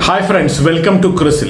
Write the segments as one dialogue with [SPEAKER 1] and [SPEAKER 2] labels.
[SPEAKER 1] Hi friends welcome to ക്രിസിൽ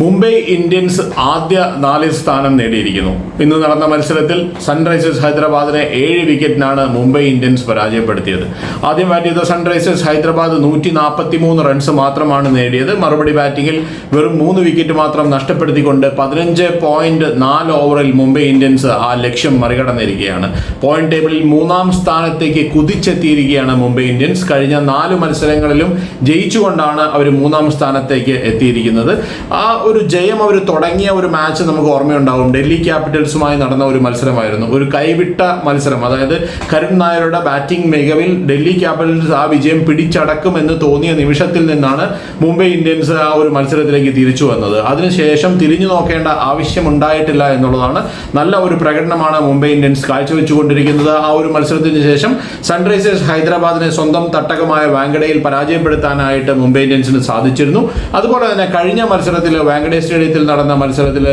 [SPEAKER 1] Mumbai Indians ആദ്യ നാല് സ്ഥാനം നേടിയിരിക്കുന്നു. ഇന്ന് നടന്ന മത്സരത്തിൽ സൺറൈസേഴ്സ് ഹൈദരാബാദിനെ ഏഴ് വിക്കറ്റിനാണ് മുംബൈ ഇന്ത്യൻസ് പരാജയപ്പെടുത്തിയത്. ആദ്യം ബാറ്റ് ചെയ്ത സൺറൈസേഴ്സ് ഹൈദരാബാദ് നൂറ്റി നാൽപ്പത്തി മൂന്ന് റൺസ് മാത്രമാണ് നേടിയത്. മറുപടി ബാറ്റിംഗിൽ വെറും മൂന്ന് വിക്കറ്റ് മാത്രം നഷ്ടപ്പെടുത്തിക്കൊണ്ട് പതിനഞ്ച് പോയിന്റ് നാല് ഓവറിൽ മുംബൈ ഇന്ത്യൻസ് ആ ലക്ഷ്യം മറികടന്നിരിക്കുകയാണ്. പോയിന്റ് ടേബിളിൽ മൂന്നാം സ്ഥാനത്തേക്ക് കുതിച്ചെത്തിയിരിക്കുകയാണ് മുംബൈ ഇന്ത്യൻസ്. കഴിഞ്ഞ നാല് മത്സരങ്ങളിലും ജയിച്ചുകൊണ്ടാണ് അവർ മൂന്നാം സ്ഥാനത്തേക്ക് എത്തിയിരിക്കുന്നത്. ആ ഒരു ജയം അവർ തുടങ്ങിയ ഒരു മാച്ച് നമുക്ക് ഓർമ്മയുണ്ടാവും. ഡൽഹി ക്യാപിറ്റൽസുമായി നടന്ന ഒരു മത്സരമായിരുന്നു. ഒരു കൈവിട്ട മത്സരം. അതായത് കരുൺ നായരുടെ ബാറ്റിംഗ് മികവിൽ ഡൽഹി ക്യാപിറ്റൽസ് ആ വിജയം പിടിച്ചടക്കുമെന്ന് തോന്നിയ നിമിഷത്തിൽ നിന്നാണ് മുംബൈ ഇന്ത്യൻസ് ആ ഒരു മത്സരത്തിലേക്ക് തിരിച്ചു വന്നത്. അതിനുശേഷം തിരിഞ്ഞു നോക്കേണ്ട ആവശ്യമുണ്ടായിട്ടില്ല എന്നുള്ളതാണ് നല്ല ഒരു പ്രകടനമാണ് മുംബൈ ഇന്ത്യൻസ് കാഴ്ചവെച്ചുകൊണ്ടിരിക്കുന്നത്. ആ ഒരു മത്സരത്തിന് ശേഷം സൺറൈസേഴ്സ് ഹൈദരാബാദിനെ സ്വന്തം തട്ടകമായ വാങ്കഡയിൽ പരാജയപ്പെടുത്താനായിട്ട് മുംബൈ ഇന്ത്യൻസിന് സാധിച്ചിരുന്നു. അതുപോലെ തന്നെ കഴിഞ്ഞ മത്സരത്തിൽ വാങ്കഡെ സ്റ്റേഡിയത്തിൽ നടന്ന മത്സരത്തിൽ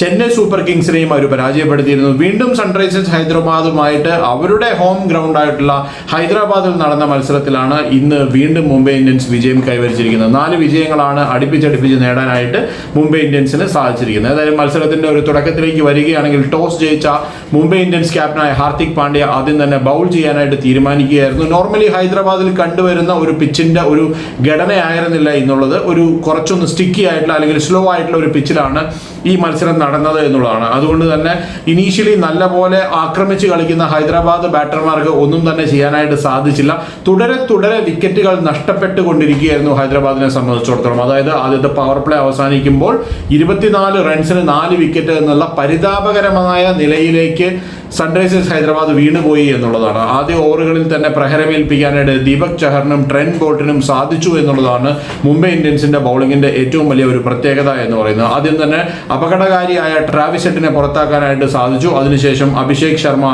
[SPEAKER 1] ചെന്നൈ സൂപ്പർ കിങ്സിനെയും അവർ പരാജയപ്പെടുത്തിയിരുന്നു. വീണ്ടും സൺറൈസേഴ്സ് ഹൈദരാബാദുമായിട്ട് അവരുടെ ഹോം ഗ്രൗണ്ട് ആയിട്ടുള്ള ഹൈദരാബാദിൽ നടന്ന മത്സരത്തിലാണ് ഇന്ന് വീണ്ടും മുംബൈ ഇന്ത്യൻസ് വിജയം കൈവരിച്ചിരിക്കുന്നത്. നാല് വിജയങ്ങളാണ് അടുപ്പിച്ചടുപ്പിച്ച് നേടാനായിട്ട് മുംബൈ ഇന്ത്യൻസിന് സാധിച്ചിരിക്കുന്നത്. ഏതായാലും മത്സരത്തിന്റെ ഒരു തുടക്കത്തിലേക്ക് വരികയാണെങ്കിൽ ടോസ് ജയിച്ച മുംബൈ ഇന്ത്യൻസ് ക്യാപ്റ്റനായ ഹാർദിക് പാണ്ഡ്യ ആദ്യം തന്നെ ബൗൾ ചെയ്യാനായിട്ട് തീരുമാനിക്കുകയായിരുന്നു. നോർമലി ഹൈദരാബാദിൽ കണ്ടുവരുന്ന ഒരു പിച്ചിന്റെ ഒരു ഘടനയായിരുന്നില്ല എന്നുള്ളത് ഒരു കുറച്ചൊന്ന് സ്റ്റിക്കി ആയിട്ടുള്ള അല്ലെങ്കിൽ സ്ലോ ആയിട്ടുള്ള ഒരു പിച്ചിലാണ് ഈ മത്സരം നടന്നത് എന്നുള്ളതാണ്. അതുകൊണ്ട് തന്നെ ഇനീഷ്യലി നല്ലപോലെ ആക്രമിച്ച് കളിക്കുന്ന ഹൈദരാബാദ് ബാറ്റർമാർക്ക് ഒന്നും തന്നെ ചെയ്യാനായിട്ട് സാധിച്ചില്ല. തുടരെ തുടരെ വിക്കറ്റുകൾ നഷ്ടപ്പെട്ടുകൊണ്ടിരിക്കുകയായിരുന്നു ഹൈദരാബാദിനെ സംബന്ധിച്ചിടത്തോളം. അതായത് ആദ്യത്തെ പവർ പ്ലേ അവസാനിക്കുമ്പോൾ ഇരുപത്തിനാല് റൺസിന് നാല് വിക്കറ്റ് എന്നുള്ള പരിതാപകരമായ നിലയിലേക്ക് que സൺറൈസേഴ്സ് ഹൈദരാബാദ് വീണുപോയി എന്നുള്ളതാണ്. ആദ്യ ഓവറുകളിൽ തന്നെ പ്രഹരമേൽപ്പിക്കാനായിട്ട് ദീപക് ചഹറിനും ട്രെൻ ബോൾട്ടിനും സാധിച്ചു എന്നുള്ളതാണ് മുംബൈ ഇന്ത്യൻസിന്റെ ബൗളിംഗിന്റെ ഏറ്റവും വലിയ ഒരു പ്രത്യേകത എന്ന് പറയുന്നത്. ആദ്യം തന്നെ അപകടകാരിയായ ട്രാവിസെറ്റിനെ പുറത്താക്കാനായിട്ട് സാധിച്ചു. അതിനുശേഷം അഭിഷേക് ശർമ്മ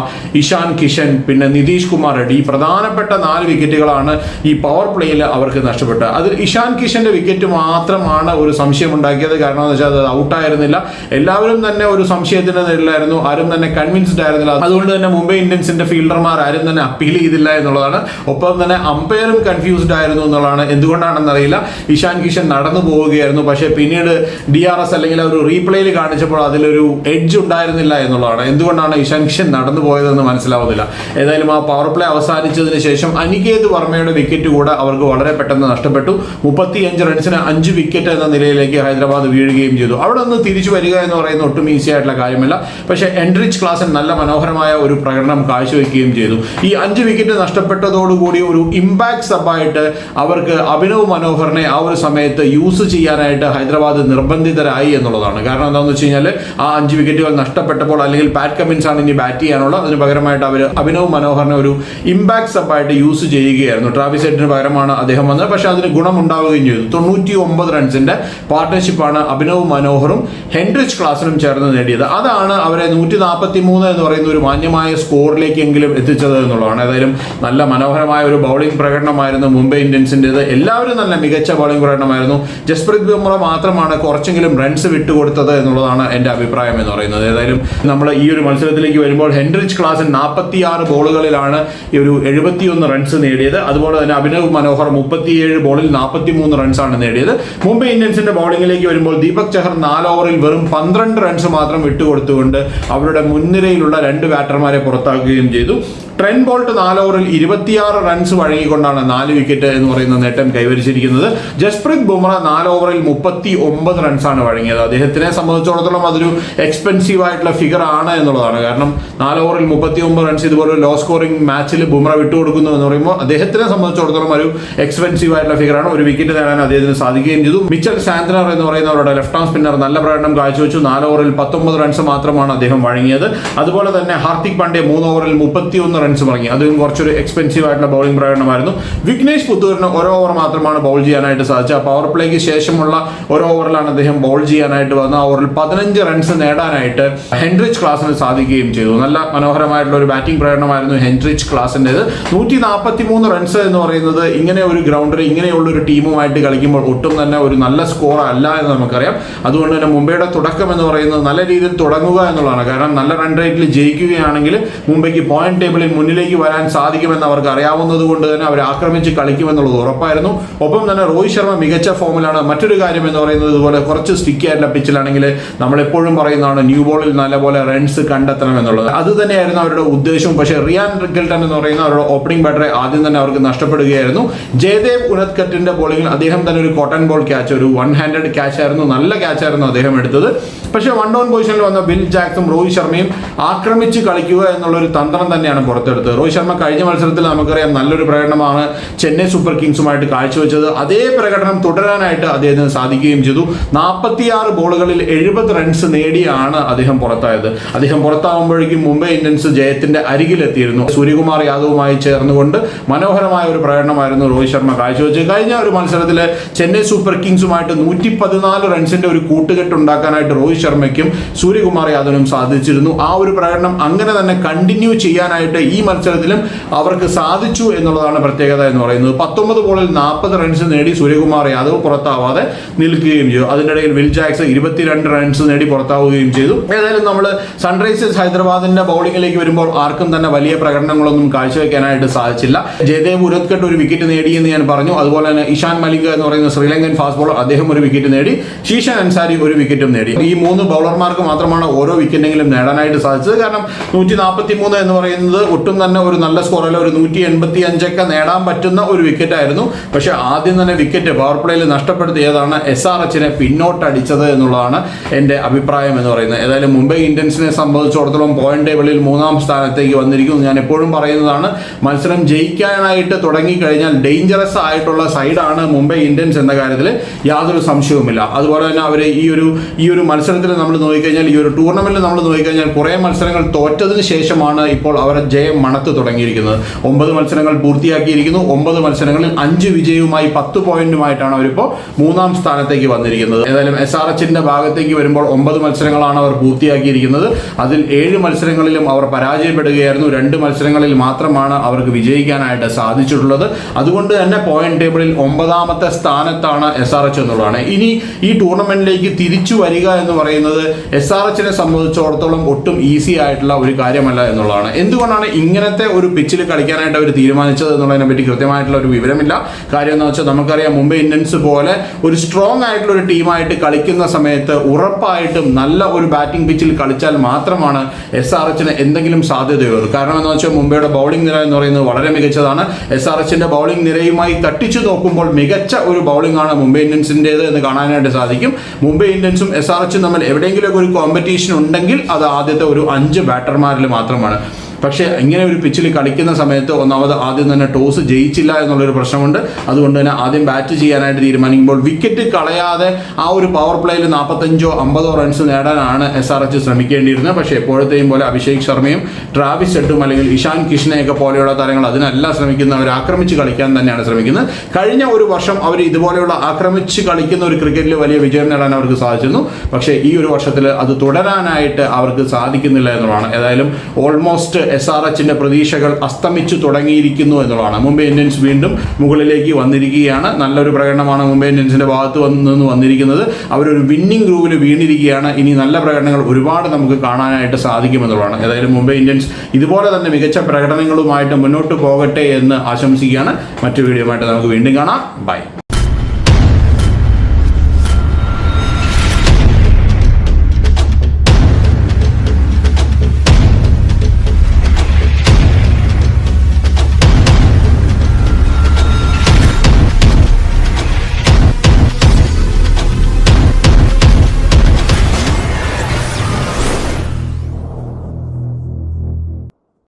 [SPEAKER 1] ഇഷാൻ കിഷൻ പിന്നെ നിതീഷ് കുമാർ റെഡ്ഡി പ്രധാനപ്പെട്ട നാല് വിക്കറ്റുകളാണ് ഈ പവർ പ്ലേയിൽ അവർക്ക് നഷ്ടപ്പെട്ടത്. അതിൽ ഇഷാൻ കിഷന്റെ വിക്കറ്റ് മാത്രമാണ് ഒരു സംശയം ഉണ്ടാക്കിയത് കാരണം എന്ന് വെച്ചാൽ അത് ഔട്ടായിരുന്നില്ല എല്ലാവരും തന്നെ ഒരു സംശയത്തിന്റെ നേരിലായിരുന്നു ആരും തന്നെ കൺവിൻസ്ഡ് ആയിരുന്നില്ല. അതുകൊണ്ട് തന്നെ മുംബൈ ഇന്ത്യൻസിന്റെ ഫീൽഡർമാർ ആരും തന്നെ അപ്പീൽ ചെയ്തില്ല എന്നുള്ളതാണ്. ഒപ്പം തന്നെ അമ്പയറും കൺഫ്യൂസ്ഡ് ആയിരുന്നു എന്നുള്ളതാണ്. എന്തുകൊണ്ടാണെന്ന് അറിയില്ല. ഇഷാൻ കിഷൻ നടന്നു പോവുകയായിരുന്നു. പക്ഷേ പിന്നീട് ഡി ആർ എസ് അല്ലെങ്കിൽ ഒരു റീപ്ലേയിൽ കാണിച്ചപ്പോൾ അതിലൊരു എഡ്ജ് ഉണ്ടായിരുന്നില്ല എന്നുള്ളതാണ്. എന്തുകൊണ്ടാണ് ഇഷാൻ കിഷൻ നടന്നു പോയതെന്ന് മനസ്സിലാവുന്നില്ല. ഏതായാലും ആ പവർ പ്ലേ അവസാനിച്ചതിന് ശേഷം അനികേത് വർമ്മയുടെ വിക്കറ്റ് കൂടെ അവർക്ക് വളരെ പെട്ടെന്ന് നഷ്ടപ്പെട്ടു. മുപ്പത്തിയഞ്ച് റൺസിന് അഞ്ച് വിക്കറ്റ് എന്ന നിലയിലേക്ക് ഹൈദരാബാദ് വീഴുകയും ചെയ്തു. അവിടെ നിന്ന് തിരിച്ചു വരിക എന്ന് പറയുന്ന ഒട്ടും ഈസി ആയിട്ടുള്ള കാര്യമല്ല. പക്ഷേ എൻറിച്ച് ക്ലാസ് നല്ല മനോഹരമായ ഒരു പ്രകടനം കാഴ്ചവെക്കുകയും ചെയ്തു. ഈ അഞ്ച് വിക്കറ്റ് നഷ്ടപ്പെട്ടതോടുകൂടി ഒരു ഇമ്പാക്ട് സബായിട്ട് അവർക്ക് അഭിനവ് മനോഹറിനെ ആ ഒരു സമയത്ത് യൂസ് ചെയ്യാനായിട്ട് ഹൈദരാബാദ് നിർബന്ധിതരായി എന്നുള്ളതാണ്. കാരണം എന്താണെന്ന് വെച്ച് കഴിഞ്ഞാൽ ആ അഞ്ച് വിക്കറ്റുകൾ നഷ്ടപ്പെട്ടപ്പോൾ അല്ലെങ്കിൽ പാറ്റ് കമ്മിൻസ് ആണ് ഇനി ബാറ്റ് ചെയ്യാനുള്ള അതിന് പകരമായിട്ട് അവർ അഭിനവ് മനോഹറിനെ ഒരു ഇമ്പാക്ട് സബായിട്ട് യൂസ് ചെയ്യുകയായിരുന്നു. ട്രാവിസ് ഹെഡിന് പകരമാണ് അദ്ദേഹം വന്നത്. പക്ഷേ അതിന് ഗുണമുണ്ടാവുകയും ചെയ്തു. തൊണ്ണൂറ്റി ഒമ്പത് റൺസിന്റെ പാർട്ട്ണർഷിപ്പാണ് അഭിനവ് മനോഹറും ഹെൻറിച്ച് ക്ലാസിനും ചേർന്ന് നേടിയത്. അതാണ് അവരെ നൂറ്റി നാൽപ്പത്തി മൂന്ന് എന്ന് പറയുന്ന ഒരു മാന്യമായ സ്കോറിലേക്കെങ്കിലും എത്തിച്ചത് എന്നുള്ളതാണ്. ഏതായാലും നല്ല മനോഹരമായ ഒരു ബൗളിംഗ് പ്രകടനമായിരുന്നു മുംബൈ ഇന്ത്യൻസിന്റെത് എല്ലാവരും നല്ല മികച്ച ബൗളിംഗ് പ്രകടനമായിരുന്നു. ജസ്പ്രീത് ബുംറ മാത്രമാണ് കുറച്ചെങ്കിലും റൺസ് വിട്ടുകൊടുത്തത് എന്നുള്ളതാണ് എന്റെ അഭിപ്രായം എന്ന് പറയുന്നത്. ഏതായാലും നമ്മൾ ഈ ഒരു മത്സരത്തിലേക്ക് വരുമ്പോൾ ഹെൻറിച്ച് ക്ലാസ് നാൽപ്പത്തി ആറ് ബോളുകളിലാണ് ഈ ഒരു എഴുപത്തിയൊന്ന് റൺസ് നേടിയത്. അതുപോലെ തന്നെ അഭിനവ് മനോഹർ മുപ്പത്തിയേഴ് ബോളിൽ നാൽപ്പത്തി മൂന്ന് റൺസാണ് നേടിയത്. മുംബൈ ഇന്ത്യൻസിന്റെ ബൗളിംഗിലേക്ക് വരുമ്പോൾ ദീപക് ചഹർ നാല് ഓവറിൽ വെറും പന്ത്രണ്ട് റൺസ് മാത്രം വിട്ടുകൊടുത്തുകൊണ്ട് അവരുടെ മുൻനിരയിലുള്ള രണ്ട് ബാറ്റർമാരെ പുറത്താക്കുകയും ചെയ്തു. ട്രെൻ ബോൾട്ട് നാല് ഓവറിൽ ഇരുപത്തിയാറ് റൺസ് വഴങ്ങിക്കൊണ്ടാണ് നാല് വിക്കറ്റ് എന്ന് പറയുന്ന നേട്ടം കൈവരിച്ചിരിക്കുന്നത്. ജസ്പ്രീത് ബുംറ നാല് ഓവറിൽ മുപ്പത്തി ഒമ്പത് റൺസാണ് വഴങ്ങിയത്. അദ്ദേഹത്തിനെ സംബന്ധിച്ചിടത്തോളം അതൊരു എക്സ്പെൻസീവ് ആയിട്ടുള്ള ഫിഗർ ആണ് എന്നുള്ളതാണ്. കാരണം നാല് ഓവറിൽ മുപ്പത്തി ഒമ്പത് റൺസ് ഇതുപോലെ ലോ സ്കോറിംഗ് മാച്ചിൽ ബുംറ വിട്ടുകൊടുക്കുന്നു എന്ന് പറയുമ്പോൾ അദ്ദേഹത്തിനെ സംബന്ധിച്ചിടത്തോളം ഒരു എക്സ്പെൻസീവ് ആയിട്ടുള്ള ഫിഗറാണ് ഒരു വിക്കറ്റ് നേടാൻ അദ്ദേഹത്തിന് സാധിക്കുകയും ചെയ്തു. മിച്ചൽ സാന്ത്നർ എന്ന് പറയുന്ന അവരുടെ ലെഫ്റ്റ് ആം സ്പിന്നർ നല്ല പ്രകടനം കാഴ്ചവെച്ചു. നാല് ഓവറിൽ പത്തൊമ്പത് റൺസ് മാത്രമാണ് അദ്ദേഹം വഴങ്ങിയത്. അതുപോലെ തന്നെ ഹാർദിക് പാണ്ഡ്യ മൂന്ന് ഓവറിൽ മുപ്പത്തിയൊന്ന് റൺസ് വഴങ്ങി അതും കുറച്ചൊരു എക്സ്പെൻസീവ് ആയിട്ടുള്ള ബൗളിംഗ് പ്രകടനമായിരുന്നു. വിഘ്നേഷ് പുത്തൂരിന് ഒരു ഓവർ മാത്രമാണ് ബൗൾ ചെയ്യാനായിട്ട് സാധിച്ചത്. പവർ പ്ലേക്ക് ശേഷമുള്ള ഒരു ഓവറിലാണ് അദ്ദേഹം ബൗൾ ചെയ്യാനായിട്ട് വന്ന ആ ഓവറിൽ പതിനഞ്ച് റൺസ് നേടാനായിട്ട് ഹെൻറിച്ച് ക്ലാസിന് സാധിക്കുകയും ചെയ്തു. നല്ല മനോഹരമായിട്ടുള്ള ഒരു ബാറ്റിംഗ് പ്രകടനമായിരുന്നു ഹെൻറിച്ച് ക്ലാസിന്റെത് നൂറ്റി നാൽപ്പത്തി മൂന്ന് റൺസ് എന്ന് പറയുന്നത് ഇങ്ങനെ ഒരു ഗ്രൗണ്ടിൽ ഇങ്ങനെയുള്ള ഒരു ടീമുമായിട്ട് കളിക്കുമ്പോൾ ഒട്ടും തന്നെ ഒരു നല്ല സ്കോർ അല്ല എന്ന് നമുക്കറിയാം. അതുകൊണ്ട് തന്നെ മുംബൈയുടെ തുടക്കം എന്ന് പറയുന്നത് നല്ല രീതിയിൽ തുടങ്ങുക എന്നുള്ളതാണ്. കാരണം നല്ല റൺ റേറ്റിൽ ജയിക്കുകയാണെങ്കിൽ മുംബൈക്ക് പോയിന്റ് ടേബിളിൽ മുന്നിലേക്ക് വരാൻ സാധിക്കുമെന്ന് അവർക്ക് അറിയാവുന്നത് കൊണ്ട് തന്നെ അവർ ആക്രമിച്ച് കളിക്കുമെന്നുള്ളത് ഉറപ്പായിരുന്നു. ഒപ്പം തന്നെ രോഹിത് ശർമ്മ മികച്ച ഫോമിലാണ് മറ്റൊരു കാര്യം എന്ന് പറയുന്നത് ഇതുപോലെ കുറച്ച് സ്റ്റിക്കി ആയിട്ടുള്ള പിച്ചിലാണെങ്കിൽ നമ്മളെപ്പോഴും പറയുന്നതാണ് ന്യൂ ബോളിൽ നല്ലപോലെ റൺസ് കണ്ടെത്തണം എന്നുള്ളത്. അത് തന്നെയായിരുന്നു അവരുടെ ഉദ്ദേശവും. പക്ഷേ റിയാൻ റിഗൽട്ടൺ എന്ന് പറയുന്ന അവരുടെ ഓപ്പണിംഗ് ബാറ്ററെ ആദ്യം തന്നെ അവർക്ക് നഷ്ടപ്പെടുകയായിരുന്നു. ജയദേവ് ഉനത്കറ്റിന്റെ ബോളിംഗിൽ അദ്ദേഹം തന്നെ ഒരു കോട്ടൺ ബോൾ ക്യാച്ച് ഒരു വൺ ഹാൻഡഡ് ക്യാച്ച് ആയിരുന്നു. നല്ല ക്യാച്ച് ആയിരുന്നു അദ്ദേഹം എടുത്തത്. പക്ഷേ വൺ ഡൗൺ പൊസിഷനിൽ വന്ന ബിൽ ജാക്സും രോഹിത് ശർമ്മയും ആക്രമിച്ച് കളിക്കുക എന്നുള്ള ഒരു തന്ത്രം തന്നെയാണ് പുറത്തെടുത്തത്. രോഹിത് ശർമ്മ കഴിഞ്ഞ മത്സരത്തിൽ നമുക്കറിയാം നല്ലൊരു പ്രകടനമാണ് ചെന്നൈ സൂപ്പർ കിങ്സുമായിട്ട് കാഴ്ചവെച്ചത്. അതേ പ്രകടനം തുടരാനായിട്ട് അദ്ദേഹത്തിന് സാധിക്കുകയും ചെയ്തു. നാൽപ്പത്തിയാറ് ബോളുകളിൽ എഴുപത് റൺസ് നേടിയാണ് അദ്ദേഹം പുറത്തായത്. അദ്ദേഹം പുറത്താവുമ്പോഴേക്കും മുംബൈ ഇന്ത്യൻസ് ജയത്തിന്റെ അരികിലെത്തിയിരുന്നു. സൂര്യകുമാർ യാദവുമായി ചേർന്നുകൊണ്ട് മനോഹരമായ ഒരു പ്രകടനമായിരുന്നു രോഹിത് ശർമ്മ കാഴ്ചവെച്ചത്. കഴിഞ്ഞ ഒരു മത്സരത്തിൽ ചെന്നൈ സൂപ്പർ കിങ്സുമായിട്ട് നൂറ്റി പതിനാല് റൺസിന്റെ ഒരു കൂട്ടുകെട്ട് ഉണ്ടാക്കാനായിട്ട് രോഹിത് ശർമ്മയ്ക്കും സൂര്യകുമാർ യാദവിനും സാധിച്ചിരുന്നു. ആ ഒരു പ്രകടനം അങ്ങനെ തന്നെ കണ്ടിന്യൂ ചെയ്യാനായിട്ട് മത്സരത്തിലും അവർക്ക് സാധിച്ചു എന്നുള്ളതാണ് പ്രത്യേകത എന്ന് പറയുന്നത്. പത്തൊമ്പത് ബോളിൽ നാൽപ്പത് റൺസ് നേടി സൂര്യകുമാർ യാദവ് പുറത്താവാതെ നിൽക്കുകയും ചെയ്തു. അതിനിടയിൽ വിൽ ജാക്സ് ഇരുപത്തിരണ്ട് റൺസ് നേടി പുറത്താവുകയും ചെയ്തു. ഏതായാലും നമ്മൾ സൺറൈസേഴ്സ് ഹൈദരാബാദിന്റെ ബൗളിംഗിലേക്ക് വരുമ്പോൾ ആർക്കും തന്നെ വലിയ പ്രകടനങ്ങളൊന്നും കാഴ്ചവെക്കാനായിട്ട് സാധിച്ചില്ല. ജയദേവ് ഉരത്കട്ട് ഒരു വിക്കറ്റ് നേടിയെന്ന് ഞാൻ പറഞ്ഞു. അതുപോലെ തന്നെ ഇഷാൻ മലിക് എന്ന് പറയുന്ന ശ്രീലങ്കൻ ഫാസ്റ്റ് ബോളർ അദ്ദേഹം ഒരു വിക്കറ്റ് നേടി. ശീഷൻ അൻസാരി ഒരു വിക്കറ്റും നേടി. ഈ മൂന്ന് ബൗളർമാർക്ക് മാത്രമാണ് ഓരോ വിക്കറ്റെങ്കിലും നേടാനായിട്ട് സാധിച്ചത്. കാരണം നൂറ്റി നാൽപ്പത്തി മൂന്ന് എന്ന് പറയുന്നത് ഒട്ടും തന്നെ ഒരു നല്ല സ്കോറല്ല ഒരു നൂറ്റി എൺപത്തി അഞ്ചൊക്കെ നേടാൻ പറ്റുന്ന ഒരു വിക്കറ്റ് ആയിരുന്നു. പക്ഷേ ആദ്യം തന്നെ വിക്കറ്റ് പവർ പ്ലേയിൽ നഷ്ടപ്പെടുത്തിയതാണ് എസ് ആർ എച്ചിനെ പിന്നോട്ടടിച്ചത് എന്നുള്ളതാണ് എന്റെ അഭിപ്രായം എന്ന് പറയുന്നത്. ഏതായാലും മുംബൈ ഇന്ത്യൻസിനെ സംബന്ധിച്ചിടത്തോളം പോയിന്റ് ടേബിളിൽ മൂന്നാം സ്ഥാനത്തേക്ക് വന്നിരിക്കുന്നു. ഞാൻ എപ്പോഴും പറയുന്നതാണ് മത്സരം ജയിക്കാനായിട്ട് തുടങ്ങിക്കഴിഞ്ഞാൽ ഡേഞ്ചറസ് ആയിട്ടുള്ള സൈഡാണ് മുംബൈ ഇന്ത്യൻസ് എന്ന കാര്യത്തിൽ യാതൊരു സംശയവുമില്ല. അതുപോലെ തന്നെ അവർ ഈ ഒരു ഈ ഒരു മത്സരത്തിൽ നമ്മൾ നോക്കിക്കഴിഞ്ഞാൽ ഈ ഒരു ടൂർണമെന്റിൽ നമ്മൾ നോക്കിക്കഴിഞ്ഞാൽ കുറേ മത്സരങ്ങൾ തോറ്റതിന് ശേഷമാണ് ഇപ്പോൾ അവരുടെ ജയം മണത്ത് തുടങ്ങിയിരിക്കുന്നത്. ഒമ്പത് മത്സരങ്ങൾ പൂർത്തിയാക്കിയിരിക്കുന്നു. ഒമ്പത് മത്സരങ്ങളിൽ അഞ്ച് വിജയവുമായി പത്ത് പോയിന്റുമായിട്ടാണ് അവരിപ്പോൾ മൂന്നാം സ്ഥാനത്തേക്ക് വന്നിരിക്കുന്നത്. ഏതായാലും എസ് ആർ എച്ചിന്റെ ഭാഗത്തേക്ക് വരുമ്പോൾ ഒമ്പത് മത്സരങ്ങളാണ് അവർ പൂർത്തിയാക്കിയിരിക്കുന്നത്. അതിൽ ഏഴ് മത്സരങ്ങളിലും അവർ പരാജയപ്പെടുകയായിരുന്നു. രണ്ട് മത്സരങ്ങളിൽ മാത്രമാണ് അവർക്ക് വിജയിക്കാനായിട്ട് സാധിച്ചിട്ടുള്ളത്. അതുകൊണ്ട് തന്നെ പോയിന്റ് ടേബിളിൽ ഒമ്പതാമത്തെ സ്ഥാനത്താണ് എസ് ആർ എച്ച് എന്നുള്ളതാണ്. ഇനി ഈ ടൂർണമെന്റിലേക്ക് തിരിച്ചു വരിക എന്ന് പറയുന്നത് എസ് ആർ എച്ചിനെ സംബന്ധിച്ചിടത്തോളം ഒട്ടും ഈസി ആയിട്ടുള്ള ഒരു കാര്യമല്ല എന്നുള്ളതാണ്. എന്തുകൊണ്ടാണ് ഇങ്ങനത്തെ ഒരു പിച്ചിൽ കളിക്കാനായിട്ട് അവർ തീരുമാനിച്ചത് എന്നുള്ളതിനെ പറ്റി കൃത്യമായിട്ടുള്ള ഒരു വിവരമില്ല. കാര്യം എന്ന് വെച്ചാൽ നമുക്കറിയാം മുംബൈ ഇന്ത്യൻസ് പോലെ ഒരു സ്ട്രോങ് ആയിട്ടുള്ള ഒരു ടീമായിട്ട് കളിക്കുന്ന സമയത്ത് ഉറപ്പായിട്ടും നല്ല ഒരു ബാറ്റിംഗ് പിച്ചിൽ കളിച്ചാൽ മാത്രമാണ് എസ് ആർ എച്ചിന് എന്തെങ്കിലും സാധ്യതയുള്ളൂ. കാരണം എന്ന് വെച്ചാൽ മുംബൈയുടെ ബൗളിംഗ് നിര എന്ന് പറയുന്നത് വളരെ മികച്ചതാണ്. എസ് ആർ എച്ചിന്റെ ബൗളിംഗ് നിരയുമായി തട്ടിച്ചു നോക്കുമ്പോൾ മികച്ച ഒരു ബൗളിംഗ് ആണ് മുംബൈ ഇന്ത്യൻസിന്റെത് എന്ന് കാണാനായിട്ട് സാധിക്കും. മുംബൈ ഇന്ത്യൻസും എസ് ആർ എച്ചും തമ്മിൽ എവിടെയെങ്കിലുമൊക്കെ ഒരു കോമ്പറ്റീഷൻ ഉണ്ടെങ്കിൽ അത് ആദ്യത്തെ ഒരു അഞ്ച് ബാറ്റർമാരിൽ മാത്രമാണ്. പക്ഷേ ഇങ്ങനെ ഒരു പിച്ചിൽ കളിക്കുന്ന സമയത്ത് ഒന്നാമത് ആദ്യം തന്നെ ടോസ് ജയിച്ചില്ല എന്നുള്ളൊരു പ്രശ്നമുണ്ട്. അതുകൊണ്ട് തന്നെ ആദ്യം ബാറ്റ് ചെയ്യാനായിട്ട് തീരുമാനിക്കുമ്പോൾ വിക്കറ്റ് കളയാതെ ആ ഒരു പവർ പ്ലേയിൽ നാൽപ്പത്തഞ്ചോ അമ്പതോ റൺസ് നേടാനാണ് എസ് ആർ എച്ച് ശ്രമിക്കേണ്ടിയിരുന്നത്. പക്ഷേ എപ്പോഴത്തെയും പോലെ അഭിഷേക് ശർമ്മയും ട്രാവിസ് ഷെട്ടും അല്ലെങ്കിൽ ഇഷാൻ കിഷ്നയൊക്കെ പോലെയുള്ള താരങ്ങൾ അതിനല്ല ശ്രമിക്കുന്ന അവർ ആക്രമിച്ച് കളിക്കാൻ തന്നെയാണ് ശ്രമിക്കുന്നത്. കഴിഞ്ഞ ഒരു വർഷം അവർ ഇതുപോലെയുള്ള ആക്രമിച്ച് കളിക്കുന്ന ഒരു ക്രിക്കറ്റിൽ വലിയ വിജയം നേടാൻ അവർക്ക് സാധിച്ചിരുന്നു. പക്ഷേ ഈ ഒരു വർഷത്തിൽ അത് തുടരാനായിട്ട് അവർക്ക് സാധിക്കുന്നില്ല എന്നുള്ളതാണ്. ഏതായാലും ഓൾമോസ്റ്റ് എസ് ആർ എച്ചിന്റെ പ്രതീക്ഷകൾ അസ്തമിച്ചു തുടങ്ങിയിരിക്കുന്നു എന്നുള്ളതാണ്. മുംബൈ ഇന്ത്യൻസ് വീണ്ടും മുകളിലേക്ക് വന്നിരിക്കുകയാണ്. നല്ലൊരു പ്രകടനമാണ് മുംബൈ ഇന്ത്യൻസിന്റെ ഭാഗത്ത് നിന്ന് വന്നിരിക്കുന്നത്. അവരൊരു വിന്നിംഗ് ഗ്രൂവിൽ വീണിരിക്കുകയാണ്. ഇനി നല്ല പ്രകടനങ്ങൾ ഒരുപാട് നമുക്ക് കാണാനായിട്ട് സാധിക്കുമെന്നുള്ളതാണ് ഏതായാലും മുംബൈ ഇന്ത്യൻസ് ഇതുപോലെ തന്നെ മികച്ച പ്രകടനങ്ങളുമായിട്ട് മുന്നോട്ട് പോകട്ടെ എന്ന് ആശംസിക്കുകയാണ്. മറ്റു വീഡിയോ നമുക്ക് വീണ്ടും കാണാം. ബൈ